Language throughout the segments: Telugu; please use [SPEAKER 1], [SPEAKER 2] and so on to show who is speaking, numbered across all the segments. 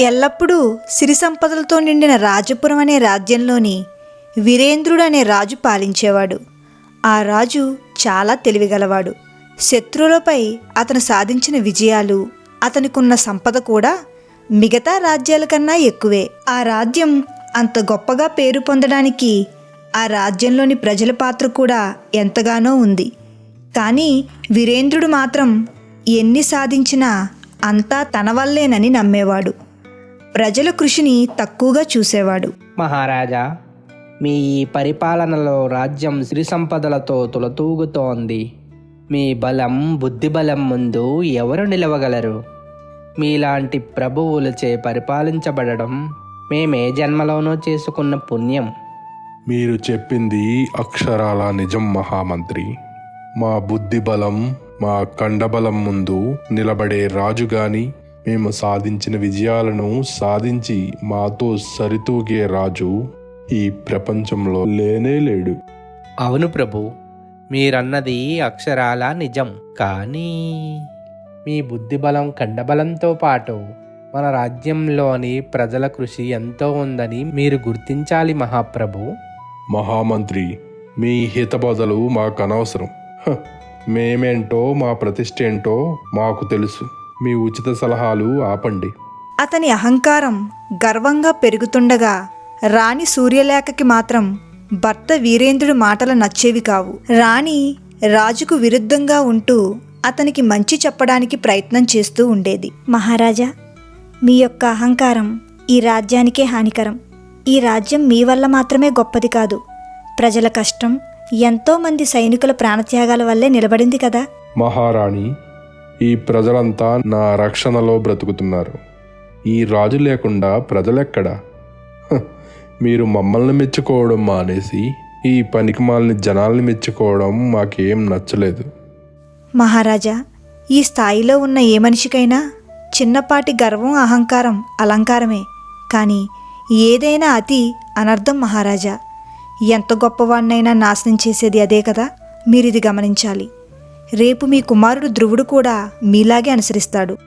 [SPEAKER 1] ఎల్లప్పుడూ సిరి సంపదలతో నిండిన రాజపురం అనే రాజ్యంలోని వీరేంద్రుడు అనే రాజు పాలించేవాడు. ఆ రాజు చాలా తెలివిగలవాడు. శత్రువులపై అతను సాధించిన విజయాలు అతనికున్న సంపద కూడా మిగతా రాజ్యాల కన్నా ఎక్కువే. ఆ రాజ్యం అంత గొప్పగా పేరు పొందడానికి ఆ రాజ్యంలోని ప్రజల పాత్ర కూడా ఎంతగానో ఉంది. కానీ వీరేంద్రుడు మాత్రం ఎన్ని సాధించినా అంతా తన వల్లేనని నమ్మేవాడు. ప్రజల కృషిని తక్కువగా చూసేవాడు.
[SPEAKER 2] మహారాజా మీ ఈ పరిపాలనలో రాజ్యం సిరి సంపదలతో తులతూగుతోంది. మీ బలం బుద్ధి బలం ముందు ఎవరు నిలవగలరు? మీలాంటి ప్రభువులచే పరిపాలించబడడం మేమే జన్మలోనూ చేసుకున్న పుణ్యం.
[SPEAKER 3] మీరు చెప్పింది అక్షరాల నిజం మహామంత్రి. మా బుద్ధి బలం మా కండబలం ముందు నిలబడే రాజు గాని మేము సాధించిన విజయాలను సాధించి మాతో సరితూగే రాజు ఈ ప్రపంచంలో లేనే లేడు.
[SPEAKER 2] అవును ప్రభు మీరన్నది అక్షరాల నిజం. కానీ మీ బుద్ధిబలం కండబలంతో పాటు మన రాజ్యంలోని ప్రజల కృషి ఎంతో ఉందని మీరు గుర్తించాలి మహాప్రభు.
[SPEAKER 3] మహామంత్రి మీ హితబోధలు మాకు అనవసరం. హ, మేమేంటో మా ప్రతిష్ట ఏంటో మాకు తెలుసు. మీ ఉచిత సలహాలు ఆపండి.
[SPEAKER 1] అతని అహంకారం గర్వంగా పెరుగుతుండగా రాణి సూర్యలేఖకి మాత్రం భర్త వీరేంద్రుడి మాటలు నచ్చేవి కావు. రాణి రాజుకు విరుద్ధంగా ఉంటూ అతనికి మంచి చెప్పడానికి ప్రయత్నం చేస్తూ ఉండేది.
[SPEAKER 4] మహారాజా మీ యొక్క అహంకారం ఈ రాజ్యానికే హానికరం. ఈ రాజ్యం మీ వల్ల మాత్రమే గొప్పది కాదు. ప్రజల కష్టం ఎంతో మంది సైనికుల ప్రాణత్యాగాల వల్లే నిలబడింది కదా.
[SPEAKER 3] మహారాణి ఈ ప్రజలంతా నా రక్షణలో బ్రతుకుతున్నారు. ఈ రాజు లేకుండా ప్రజలెక్కడా? మీరు మమ్మల్ని మెచ్చుకోవడం మానేసి ఈ పనికిమాలని జనాల్ని మెచ్చుకోవడం మాకేం నచ్చలేదు.
[SPEAKER 1] మహారాజా ఈ స్థాయిలో ఉన్న ఏ మనిషికైనా చిన్నపాటి గర్వం అహంకారం అలంకారమే. కానీ ఏదైనా అతి అనర్థం మహారాజా. ఎంత గొప్పవాణ్ణైనా నాశనం చేసేది అదే కదా? మీరిది గమనించాలి. రేపు మీ కుమారుడు ధ్రువుడు కూడా మీలాగే అనుసరిస్తాడు.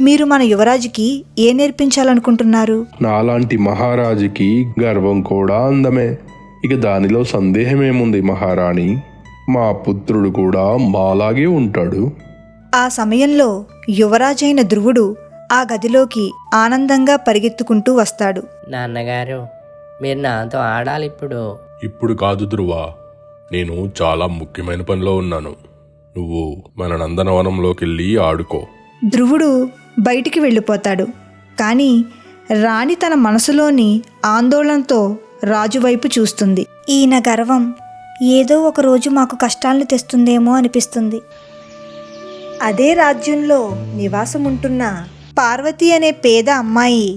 [SPEAKER 1] మీరు మన యువరాజుకి ఏ నేర్పించాలనుకుంటున్నారు?
[SPEAKER 3] నాలాంటి మహారాజుకి గర్వం కూడా అందమే. ఇక దానిలో సందేహమేముంది మహారాణి? మా పుత్రుడు కూడా మాలాగే ఉంటాడు.
[SPEAKER 1] ఆ సమయంలో యువరాజైన ధ్రువుడు ఆ గదిలోకి ఆనందంగా పరిగెత్తుకుంటూ వస్తాడు.
[SPEAKER 2] నాన్నగారు మీరు నాతో ఆడాలి ఇప్పుడు
[SPEAKER 3] ఇప్పుడు కాదు ధ్రువ నేను చాలా ముఖ్యమైన పనిలో ఉన్నాను. నువ్వు మన నందనవనంలోకి వెళ్ళి ఆడుకో.
[SPEAKER 1] ధ్రువుడు బయటికి వెళ్ళిపోతాడు. కానీ రాణి తన మనసులోని ఆందోళనతో రాజు వైపు చూస్తుంది.
[SPEAKER 4] ఈయన గర్వం ఏదో ఒక రోజు మాకు కష్టాలను తెస్తుందేమో అనిపిస్తుంది.
[SPEAKER 1] అదే రాజ్యంలో నివాసం ఉంటున్న పార్వతి అనే పేద అమ్మాయి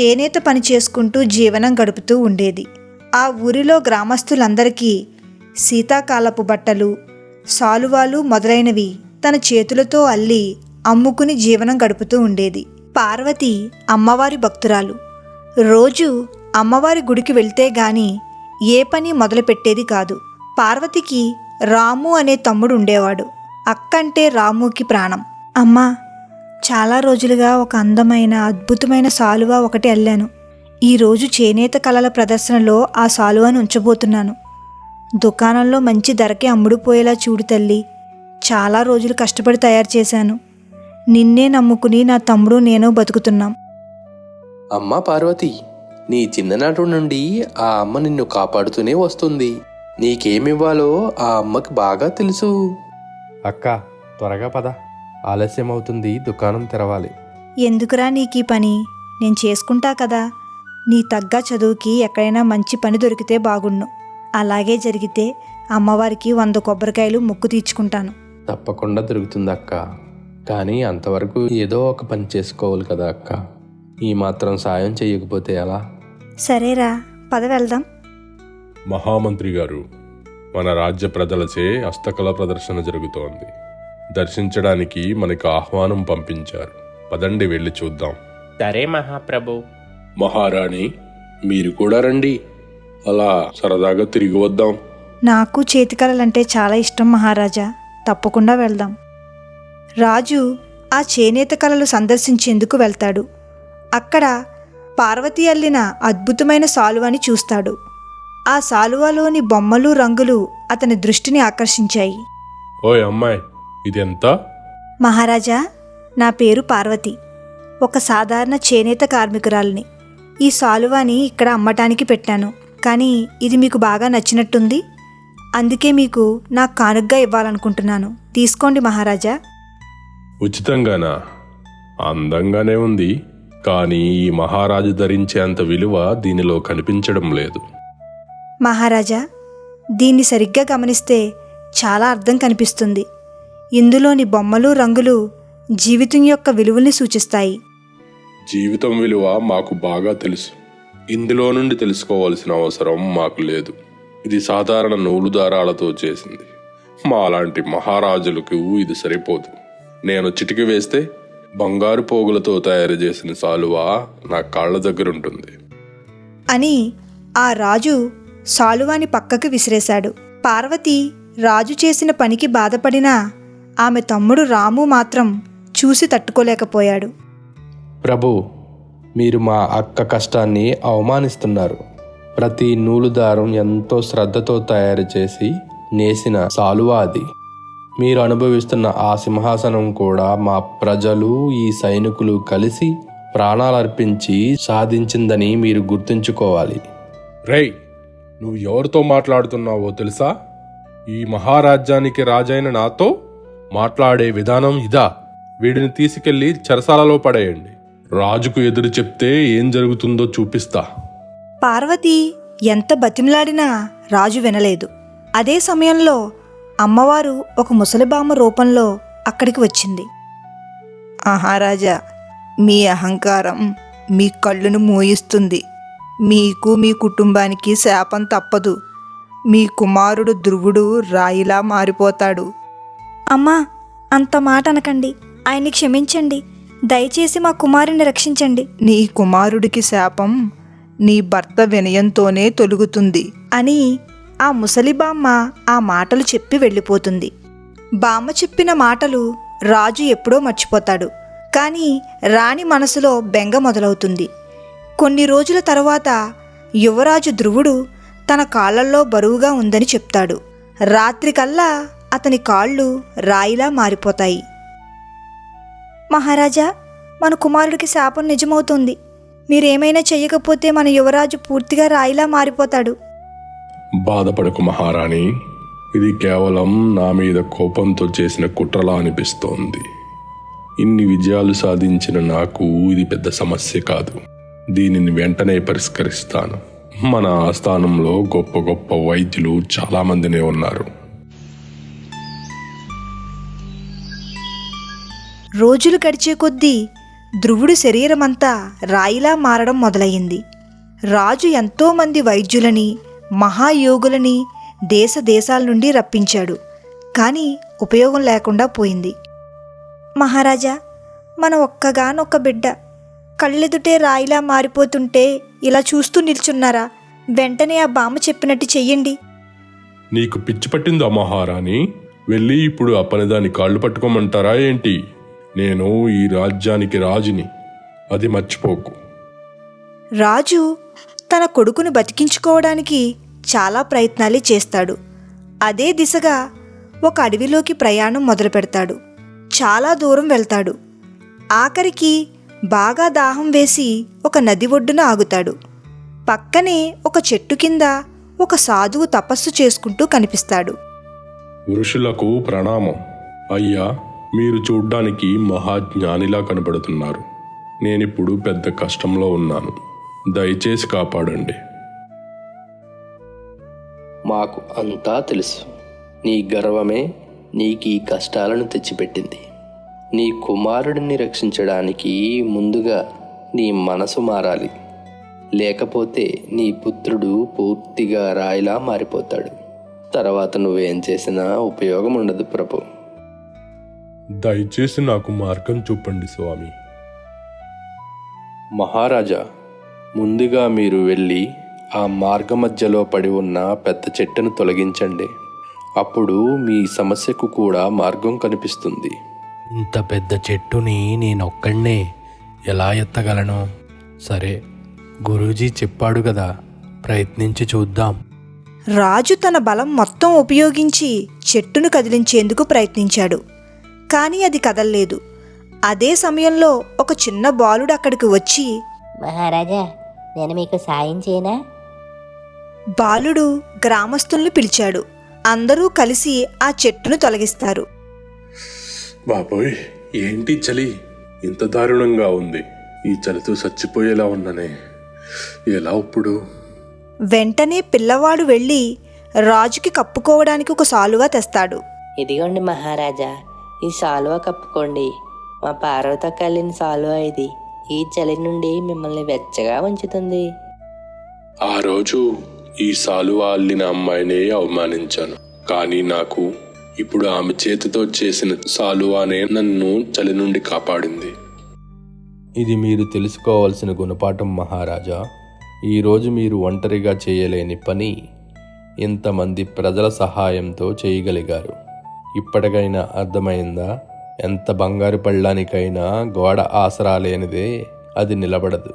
[SPEAKER 1] చేనేత పని చేసుకుంటూ జీవనం గడుపుతూ ఉండేది. ఆ ఊరిలో గ్రామస్తులందరికీ శీతాకాలపు బట్టలు సాలువాలు మొదలైనవి తన చేతులతో అల్లి అమ్ముకుని జీవనం గడుపుతూ ఉండేది. పార్వతి అమ్మవారి భక్తురాలు. రోజు అమ్మవారి గుడికి వెళ్తే గాని ఏ పని మొదలుపెట్టేది కాదు. పార్వతికి రాము అనే తమ్ముడు ఉండేవాడు. అక్కంటే రాముకి ప్రాణం. అమ్మా చాలా రోజులుగా ఒక అందమైన అద్భుతమైన సాలువా ఒకటి అల్లాను. ఈరోజు చేనేత కళల ప్రదర్శనలో ఆ సాలువాను ఉంచబోతున్నాను. దుకాణంలో మంచి ధరకే అమ్ముడుపోయేలా చూడు తల్లి. చాలా రోజులు కష్టపడి తయారు చేశాను. నిన్నే నమ్ముకుని నా తమ్ముడు నేను బతుకుతున్నాం.
[SPEAKER 5] అమ్మా పార్వతి నీ చిన్ననాటి నుండి ఆ అమ్మ నిన్ను కాపాడుతూనే వస్తుంది. నీకేమివ్వాలో ఆ అమ్మకి బాగా తెలుసు.
[SPEAKER 3] అక్క త్వరగా పద. ఆలస్యం అవుతుంది దుకాణం తెరవాలి.
[SPEAKER 1] ఎందుకురా నీకీ పని? నేను చేసుకుంటా కదా. నీ తగ్గ చదువుకి ఎక్కడైనా మంచి పని దొరికితే బాగుండు. అలాగే జరిగితే అమ్మవారికి వంద కొబ్బరికాయలు మొక్కు తీర్చుకుంటాను.
[SPEAKER 5] తప్పకుండా దొరుకుతుంది అక్క. కానీ అంతవరకు ఏదో ఒక పని చేసుకోవాలి కదా అక్క. ఈ మాత్రం సాయం చేయకపోతే ఎలా?
[SPEAKER 4] సరేరా పద వెళ్దాం.
[SPEAKER 3] మహామంత్రి గారు మన రాజ్య ప్రజలచే హస్తకళ ప్రదర్శన జరుగుతోంది. దర్శించడానికి మనకు ఆహ్వానం పంపించారు. పదండి వెళ్ళి చూద్దాం.
[SPEAKER 2] సరే మహాప్రభు.
[SPEAKER 3] మహారాణి మీరు కూడా రండి. అలా సరదాగా తిరిగి వద్దాం.
[SPEAKER 1] నాకు చేతికళలంటే చాలా ఇష్టం మహారాజా. తప్పకుండా వెళ్దాం. రాజు ఆ చేనేత కళలు సందర్శించేందుకు వెళ్తాడు. అక్కడ పార్వతి అల్లిన అద్భుతమైన సాలువని చూస్తాడు. ఆ సాలువలోని బొమ్మలు రంగులు అతని దృష్టిని ఆకర్షించాయి.
[SPEAKER 3] ఓయ్ అమ్మాయి ఇదెంత?
[SPEAKER 1] మహారాజా నా పేరు పార్వతి. ఒక సాధారణ చేనేత కార్మికురాలిని. ఈ సాలువాని ఇక్కడ అమ్మటానికి పెట్టాను. కానీ ఇది మీకు బాగా నచ్చినట్టుంది. అందుకే మీకు నాకు కానుగ్గా ఇవ్వాలనుకుంటున్నాను. తీసుకోండి మహారాజా.
[SPEAKER 3] ఉచితంగానా? అందంగానే ఉంది. కానీ ఈ మహారాజు ధరించేంత విలువ దీనిలో కనిపించడం లేదు.
[SPEAKER 1] మహారాజా దీన్ని సరిగ్గా గమనిస్తే చాలా అర్థం కనిపిస్తుంది. ఇందులోని బొమ్మలు రంగులు జీవితం యొక్క విలువల్ని సూచిస్తాయి.
[SPEAKER 3] జీవితం విలువ మాకు బాగా తెలుసు. ఇందులో నుండి తెలుసుకోవాల్సిన అవసరం మాకు లేదు. ఇది సాధారణ నూలు దారాలతో చేసింది మాలాంటి మహారాజులకు ఇది సరిపోదు. నేను చిటికి వేస్తే బంగారు పోగులతో తయారు చేసిన సాలువా నా కాళ్ళ దగ్గర ఉంటుంది.
[SPEAKER 1] అని ఆ రాజు సాలువాని పక్కకు విసిరేశాడు. పార్వతి రాజు చేసిన పనికి బాధపడినా ఆమె తమ్ముడు రాము మాత్రం చూసి తట్టుకోలేకపోయాడు.
[SPEAKER 5] ప్రభు మీరు మా అక్క కష్టాన్ని అవమానిస్తున్నారు. ప్రతి నూలు దారం ఎంతో శ్రద్ధతో తయారు చేసి నేసిన సాలువా అది. మీరు అనుభవిస్తున్న ఆ సింహాసనం కూడా మా ప్రజలు ఈ సైనికులు కలిసి ప్రాణాలర్పించి సాధించిందని మీరు గుర్తుంచుకోవాలి.
[SPEAKER 3] రేయ్ నువ్వు ఎవరితో మాట్లాడుతున్నావో తెలుసా? ఈ మహారాజ్యానికి రాజైన నాతో మాట్లాడే విధానం ఇదా. వీడిని తీసుకెళ్ళి చెరసాలలో పడేయండి. రాజుకు ఎదురు చెప్తే ఏం జరుగుతుందో చూపిస్తా.
[SPEAKER 1] పార్వతి ఎంత బతిమలాడినా రాజు వినలేదు. అదే సమయంలో అమ్మవారు ఒక ముసలిబామ్మ రూపంలో అక్కడికి వచ్చింది. మహారాజా మీ అహంకారం మీ కళ్ళును మోయిస్తుంది. మీకు మీ కుటుంబానికి శాపం తప్పదు. మీ కుమారుడు ధ్రువుడు రాయిలా మారిపోతాడు.
[SPEAKER 4] అమ్మా అంత మాట అనకండి. ఆయన్ని క్షమించండి. దయచేసి మా కుమారుని రక్షించండి.
[SPEAKER 1] నీ కుమారుడికి శాపం నీ భర్త వినయంతోనే తొలుగుతుంది. అని ఆ ముసలి బామ్మ ఆ మాటలు చెప్పి వెళ్ళిపోతుంది. బామ్మ చెప్పిన మాటలు రాజు ఎప్పుడో మర్చిపోతాడు. కానీ రాణి మనసులో బెంగ మొదలవుతుంది. కొన్ని రోజుల తరువాత యువరాజు ధ్రువుడు తన కాళ్ళల్లో బరువుగా ఉందని చెప్తాడు. రాత్రికల్లా అతని కాళ్ళు రాయిలా మారిపోతాయి.
[SPEAKER 4] మహారాజా మన కుమారుడికి శాపం నిజమవుతుంది. మీరేమైనా చెయ్యకపోతే మన యువరాజు పూర్తిగా రాయిలా మారిపోతాడు.
[SPEAKER 3] బాధపడకు మహారాణి. ఇది కేవలం నా మీద కోపంతో చేసిన కుట్రలా అనిపిస్తోంది. ఇన్ని విజయాలు సాధించిన నాకు ఇది పెద్ద సమస్య కాదు. దీనిని వెంటనే పరిష్కరిస్తాను. మన ఆస్థానంలో గొప్ప గొప్ప వైద్యులు చాలామందినే ఉన్నారు.
[SPEAKER 1] రోజులు గడిచే కొద్దీ ధ్రువుడి శరీరమంతా రాయిలా మారడం మొదలయ్యింది. రాజు ఎంతోమంది వైద్యులని మహాయోగులని దేశ దేశాల నుండి రప్పించాడు. కానీ ఉపయోగం లేకుండా పోయింది.
[SPEAKER 4] మహారాజా మన ఒక్కగానొక్క బిడ్డ కళ్ళెదుటే రాయిలా మారిపోతుంటే ఇలా చూస్తూ నిల్చున్నారా? వెంటనే ఆ బామ్మ చెప్పినట్టు చెయ్యండి.
[SPEAKER 3] నీకు పిచ్చి పట్టిందా మహారాణి? వెళ్ళి ఇప్పుడు ఆ పనిదాని కాళ్ళు పట్టుకోమంటారా ఏంటి? నేను ఈ రాజ్యానికి రాజుని. అది మర్చిపోకు.
[SPEAKER 1] రాజు తన కొడుకును బతికించుకోవడానికి చాలా ప్రయత్నాలే చేస్తాడు. అదే దిశగా ఒక అడవిలోకి ప్రయాణం మొదలు పెడతాడు చాలా దూరం వెళ్తాడు. ఆఖరికి బాగా దాహం వేసి ఒక నది ఒడ్డున ఆగుతాడు. పక్కనే ఒక చెట్టు కింద ఒక సాధువు తపస్సు చేసుకుంటూ కనిపిస్తాడు.
[SPEAKER 3] ఋషులకు ప్రణామం. అయ్యా మీరు చూడ్డానికి మహాజ్ఞానిలా కనబడుతున్నారు. నేనిప్పుడు పెద్ద కష్టంలో ఉన్నాను. దయచేసి కాపాడండి.
[SPEAKER 5] మాకు అంతా తెలుసు. నీ గర్వమే నీకు ఈ కష్టాలను తెచ్చిపెట్టింది. నీ కుమారుడిని రక్షించడానికి ముందుగా నీ మనసు మారాలి. లేకపోతే నీ పుత్రుడు పూర్తిగా రాయిలా మారిపోతాడు. తర్వాత నువ్వేం చేసినా ఉపయోగం ఉండదు ప్రభు.
[SPEAKER 3] దయచేసి నాకు మార్గం చూపండి స్వామి.
[SPEAKER 5] మహారాజా ముందుగా మీరు వెళ్ళి ఆ మార్గ మధ్యలో పడి ఉన్న పెద్ద చెట్టును తొలగించండి. అప్పుడు మీ సమస్యకు కూడా మార్గం కనిపిస్తుంది.
[SPEAKER 6] ఇంత పెద్ద చెట్టుని నేనొక్కడినే ఎలా ఎత్తగలను?
[SPEAKER 5] సరే గురూజీ చెప్పాడు కదా ప్రయత్నించి చూద్దాం.
[SPEAKER 1] రాజు తన బలం మొత్తం ఉపయోగించి చెట్టును కదిలించేందుకు ప్రయత్నించాడు. కానీ అది కదల్లేదు. అదే సమయంలో ఒక చిన్న బాలుడు అక్కడికి వచ్చి
[SPEAKER 6] మహారాజా నేను మీకు సాయం చేయనా?
[SPEAKER 1] బాలుడు గ్రామస్తుల్ని పిలిచాడు. అందరూ కలిసి ఆ చెట్టును తొలగిస్తారు.
[SPEAKER 3] బాబోయ్ ఏంటి చలి? ఇంత దారుణంగా ఉంది. ఈ చలితో చచ్చిపోయేలా ఉన్ననే. ఎలా ఇప్పుడు?
[SPEAKER 1] వెంటనే పిల్లవాడు వెళ్ళి రాజుకి కప్పుకోవడానికి ఒక సాలువా తెస్తాడు.
[SPEAKER 6] ఇదిగోండి మహారాజా ఈ సాలువ కప్పుకోండి. మా పార్వత కలిగిన సాలువ ఇది. ఈ చలి నుండి మిమ్మల్ని వెచ్చగా ఉంచుతుంది
[SPEAKER 3] ఆ రోజు ఈ సాలువా అల్లిన అమ్మాయినే అవమానించాను. కానీ నాకు ఇప్పుడు ఆమె చేతితో చేసిన సాలువానే నన్ను చలి నుండి కాపాడింది.
[SPEAKER 5] ఇది మీరు తెలుసుకోవాల్సిన గుణపాఠం మహారాజా. ఈరోజు మీరు ఒంటరిగా చేయలేని పని. ఇంతమంది ప్రజల సహాయంతో చేయగలిగారు. ఇప్పటికైనా అర్థమైందా? ఎంత బంగారు పళ్ళానికైనా గోడ ఆసరా లేనిదే అది నిలబడదు.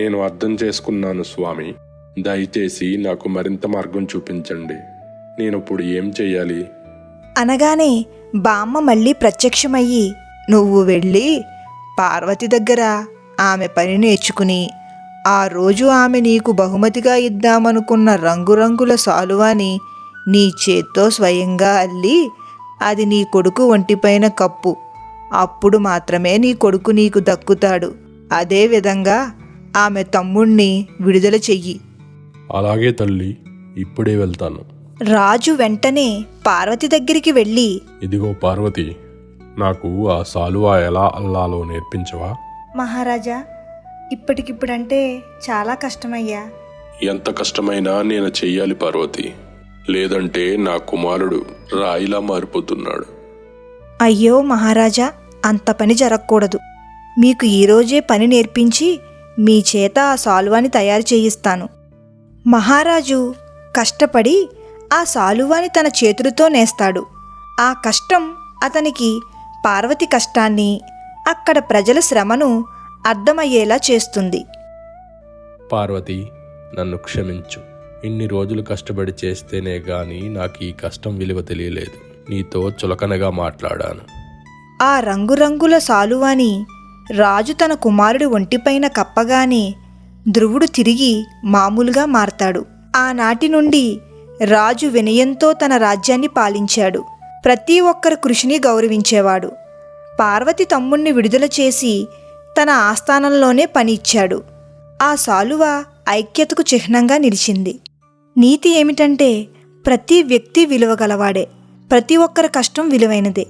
[SPEAKER 3] నేను అర్థం చేసుకున్నాను స్వామి. దయచేసి నాకు మరింత మార్గం చూపించండి. నేను ఇప్పుడు ఏం చెయ్యాలి?
[SPEAKER 1] అనగానే బామ్మ మళ్ళీ ప్రత్యక్షమయ్యి నువ్వు వెళ్ళి పార్వతి దగ్గర ఆమె పని నేర్చుకుని ఆ రోజు ఆమె నీకు బహుమతిగా ఇద్దామనుకున్న రంగురంగుల సాలువాని నీ చేత్తో స్వయంగా అల్లి అది నీ కొడుకు ఒంటిపైన కప్పు. అప్పుడు మాత్రమే నీ కొడుకు నీకు దక్కుతాడు. అదే విధంగా ఆమె తమ్ముణ్ణి విడుదల చెయ్యి.
[SPEAKER 3] అలాగే తల్లి ఇప్పుడే వెళ్తాను.
[SPEAKER 1] రాజు వెంటనే పార్వతి దగ్గరికి వెళ్ళి
[SPEAKER 3] ఇదిగో పార్వతి నాకు ఆ సాలువా ఎలా అల్లాలో నేర్పించవా?
[SPEAKER 1] మహారాజా ఇప్పటికిప్పుడంటే చాలా కష్టమయ్యా.
[SPEAKER 3] ఎంత కష్టమైనా నేను చెయ్యాలి పార్వతి. లేదంటే నా కుమారుడు రాయిలా మారిపోతున్నాడు.
[SPEAKER 1] అయ్యో మహారాజా అంత పని జరగకూడదు. మీకు ఈరోజే పని నేర్పించి మీ చేత ఆ సాలువాని తయారు చేయిస్తాను. మహారాజు కష్టపడి ఆ సాలువాని తన చేతులతో నేస్తాడు. ఆ కష్టం అతనికి పార్వతి కష్టాన్ని అక్కడ ప్రజల శ్రమను అర్థమయ్యేలా చేస్తుంది.
[SPEAKER 5] పార్వతి నన్ను క్షమించు. ఇన్ని రోజులు కష్టపడి చేస్తేనే గాని నాకు ఈ కష్టం విలువ తెలియలేదు. నీతో చులకనగా మాట్లాడాను.
[SPEAKER 1] ఆ రంగురంగుల సాలువాని రాజు తన కుమారుడి ఒంటిపైన కప్పగానే ధ్రువుడు తిరిగి మామూలుగా మారతాడు. ఆనాటి నుండి రాజు వినయంతో తన రాజ్యాన్ని పాలించాడు. ప్రతి ఒక్కరి కృషిని గౌరవించేవాడు. పార్వతి తమ్ముణ్ణి విడుదల చేసి తన ఆస్థానంలోనే పని ఇచ్చాడు ఆ సాలువ ఐక్యతకు చిహ్నంగా నిలిచింది. నీతి ఏమిటంటే ప్రతి వ్యక్తి విలువగలవాడే ప్రతి ఒక్కరి కష్టం విలువైనదే.